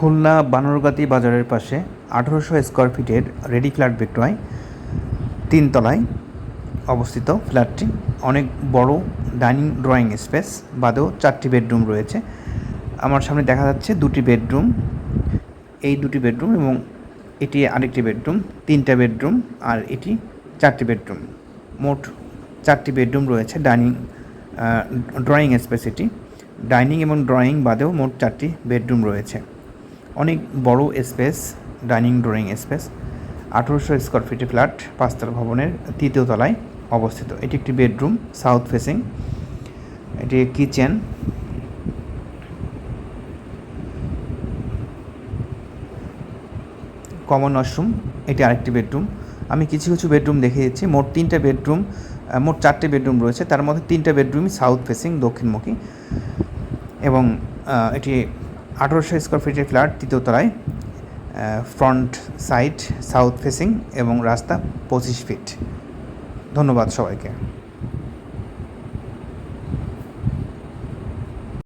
খুলনা বানরগাতি বাজারের পাশে আঠারোশো স্কোয়ার ফিটের রেডি ফ্ল্যাট বিক্রয়, তিনতলায় অবস্থিত ফ্ল্যাটটি। অনেক বড় ডাইনিং ড্রয়িং স্পেস, বাদেও চারটি বেডরুম রয়েছে। আমার সামনে দেখা যাচ্ছে দুটি বেডরুম। এই দুটি বেডরুম এবং এটি আরেকটি বেডরুম, তিনটা বেডরুম আর এটি চারটি বেডরুম। মোট চারটি বেডরুম রয়েছে ডাইনিং ড্রয়িং স্পেস এটি। ডাইনিং এবং ড্রয়িং বাদেও মোট চারটি বেডরুম রয়েছে। অনেক বড় স্পেস, ডাইনিং ড্রয়িং স্পেস, আঠেরোশো স্কোয়ার ফিটের ফ্ল্যাট, পাঁচতলা ভবনের তৃতীয় তলায় অবস্থিত। এটি একটি বেডরুম, সাউথ ফেসিং। এটি কিচেন। কমন ওয়াশরুম, এটি আরেকটি বেডরুম। আমি কিছু কিছু বেডরুম দেখিয়ে দিচ্ছি। মোট তিনটা বেডরুম মোট চারটে বেডরুম রয়েছে। তার মধ্যে তিনটা বেডরুমই সাউথ ফেসিং, দক্ষিণমুখী। এবং এটি আঠারোশো স্কোয়ার ফিটের ফ্ল্যাট তৃতীয় তলায় ফ্রন্ট সাইড, সাউথ ফেসিং এবং রাস্তা পঁচিশ ফিট। ধন্যবাদ সবাইকে।